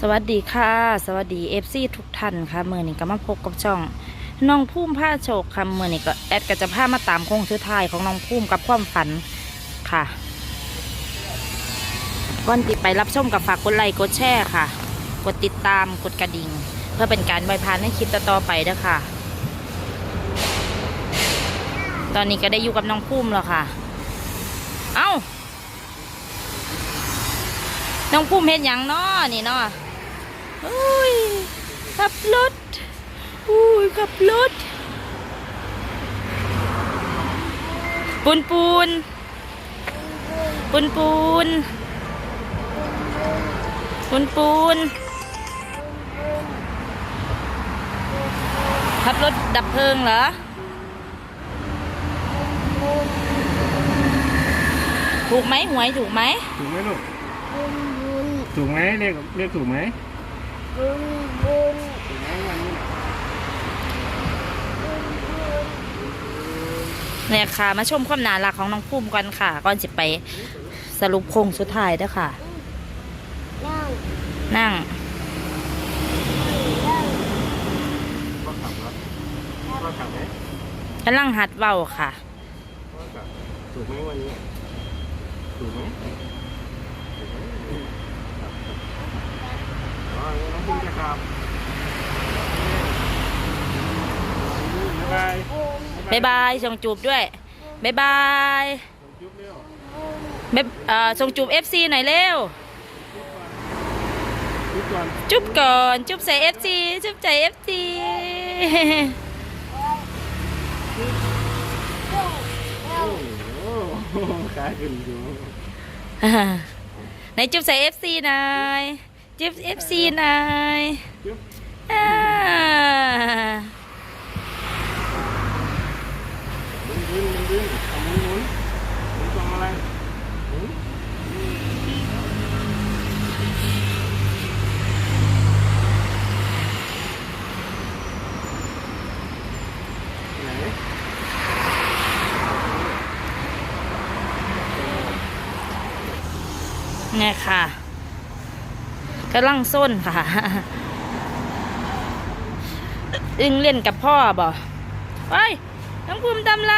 สวัสดีค่ะ สวัสดีเอฟซีทุกท่านค่ะเมื่อนี้ก็มาพบกับช่องน้องพุ่มผ้าโชคค่ะเมื่อนี้ก็แอดก็จะพามาตามโค้งสุดท้ายของน้องพุ่มกับความฝันค่ะ ก่อนติดไปรับชมกับฝากกดไลค์กดแชร์ค่ะ กดติดตามกดกระดิ่ง เพื่อเป็นการไวพานให้คลิปต่อไปด้อค่ะ ตอนนี้ก็ได้อยู่กับน้องพุ่มแล้วค่ะ เอ้าน้องพุ่มเห็นย่างน้อนี่เนาะ อุ้ยขับรถอุ้ยขับรถปูนปูนปูนปูนปูนปูนขับรถดับเพลิงเหรอถูกไหมหวยถูกไหมถูกไหมลูกถูกไหมเรียกเรียกถูกไหมถูกไหมวันนี้น่ะ เนี่ยค่ะ มาชมความน่ารักของน้องพุ่มกันค่ะ ก่อนจะไปสรุปโครงสุดท้ายเด้อค่ะ นั่งพ่อขับรถพ่อขับไหมกำลังหัดเว้าค่ะพ่อขับถูกไหมวันนี้ถูกไหมถูกไหมอ๋อน้องพุ่งจะขับาย บายบ๊ายบายส่งจูบด้วยบ๊ายบายส่งจุ๊บเร็วบ๊ายเอ่อส่งจูบ FC หน่อยเร็ว จุ๊บก่อน จุ๊บก่อนจุ๊บใส่ FC จุ๊บใจ FC โอ้โหกลายเป็นอยู่ไหนจุ๊บใส่ FC หน่อยจุ๊บ FC หน่อยจุ๊บอ่า ดึงดึงดึงดึงเอาหมุนหมุนหมุนกล่องอะไรหมุนไหน เนี่ยค่ะกำลังส้นค่ะอึงเล่นกับพ่อบ่ไปน้องภูมิทำไร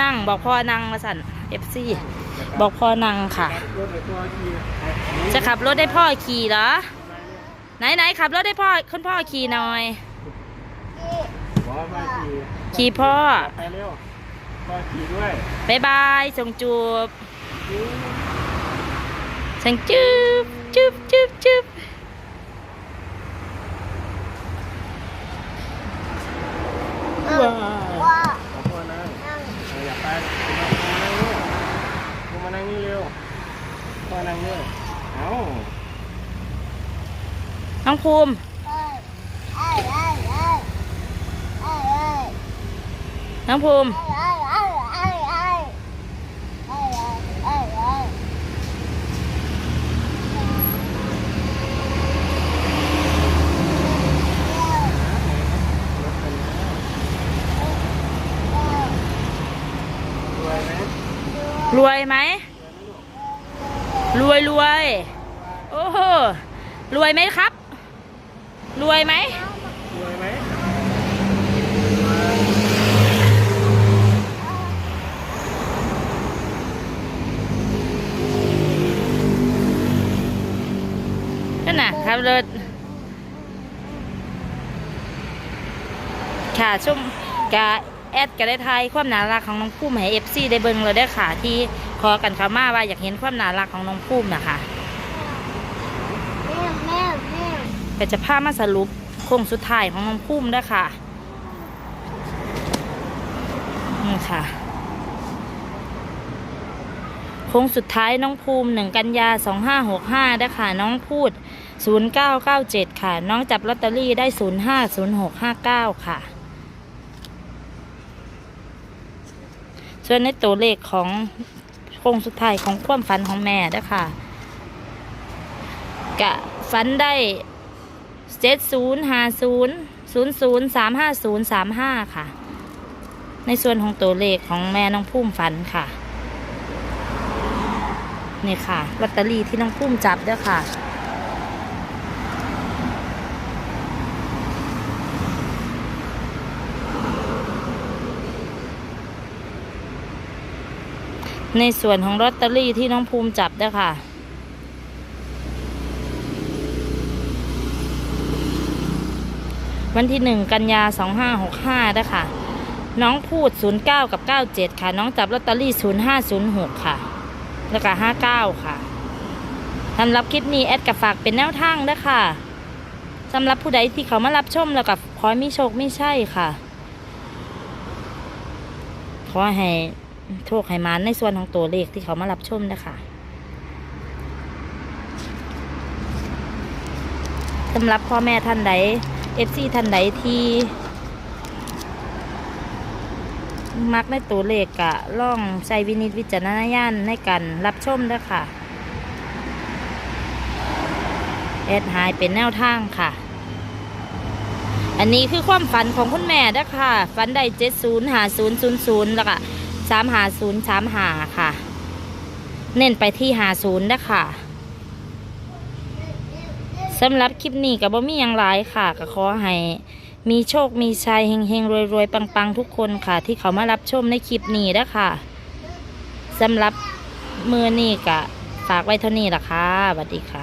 นั่งบอกพ่อนั่งมาสั่นเอฟซีบอกพ่อนั่งค่ะ จะขับรถให้พ่อขี่เหรอ ไหนไหนขับรถให้พ่อคุณพ่อขี่หน่อย ขี่พ่อ ไปเร็วพ่อขี่ด้วยบายบายส่งจูบส่งจูบจูบจูบจูบว้าวขอพ่อนั่งเอออย่าไปคุณมานั่งนี่เร็วพ่อนั่งนี่เอ้าน้องภูมิน้องภูมิ รวยไหม รวยไหมรวยรวยโอ้โหรวยไหมครับ รวยไหมรวยไหมนั่นน่ะครับรถค่ะชุ่มกะ แอดก็ได้ทายความน่ารักของน้องพุ่มให้เอฟซีได้เบิ่งเลยได้ค่ะที่ขอกันเข้ามาว่าอยากเห็นความน่ารักของน้องพุ่มนะคะก็จะพามาสรุปโค้งสุดท้ายของน้องพุ่มเด้ค่ะนี่ค่ะโค้งสุดท้ายน้องภูมิหนึ่งกันยาสองห้าหกห้าได้ค่ะน้องพูดศูนย์เก้าเก้าเจ็ดค่ะ น้องจับลอตเตอรี่ได้ศูนย์ห้าศูนย์หกห้าเก้าค่ะ ส่วนในตัวเลขของโครงสุดท้ายของความฝันของแม่ด้ค่ะ กะฝันได้เจ็ดศูนย์ห้าศูนย์ศูนย์ศูนย์สามห้าศูนย์สามห้าค่ะ ในส่วนของตัวเลขของแม่น้องพุ่มฝันค่ะ นี่ค่ะลอตเตอรี่ที่น้องพุ่มจับด้อค่ะ ในส่วนของลอตเตอรี่ที่น้องภูมิจับด้ค่ะ วันที่หนึ่งกันยาสองห้าหกห้าด้ค่ะ น้องพูดศูนย์เก้ากับเก้าเจ็ดค่ะ น้องจับลอตเตอรี่ศูนย์ห้าศูนย์หกค่ะ แล้วก็ห้าเก้าค่ะสำหรับคลิปนี้แอดกับฝากเป็นแนวทางด้อค่ะสำหรับผู้ใดที่เขามารับชมแล้วกับขอให้มีโชคไม่ใช่ค่ะ ขอให้ โชคให้มานในส่วนของตัวเลขที่เขามารับชมนะคะสำหรับพ่อแม่ท่านใดเอฟซีท่านใดที่มักในตัวเลขกะล่องใช้วินิจวิจารณญาณในการรับชมด้วยค่ะ แอดหายเป็นแนวทางค่ะ อันนี้คือความฝันของคุณแม่ด้อค่ะ ฝันได้เจ็ดศูนย์หาศูนย์ศูนย์ศูนย์แล้วก็ สามหาศูนย์สามหาค่ะ เน้นไปที่หาศูนย์เด้อค่ะสำหรับคลิปนี้กับบ่มีอย่างไรค่ะก็ขอให้มีโชคมีชัยเฮงๆรวยๆ ปังๆ ทุกคนค่ะ ที่เขามารับชมในคลิปนี้เด้อค่ะสำหรับมือนี้กะฝากไว้เท่านี้ละค่ะสวัสดีค่ะ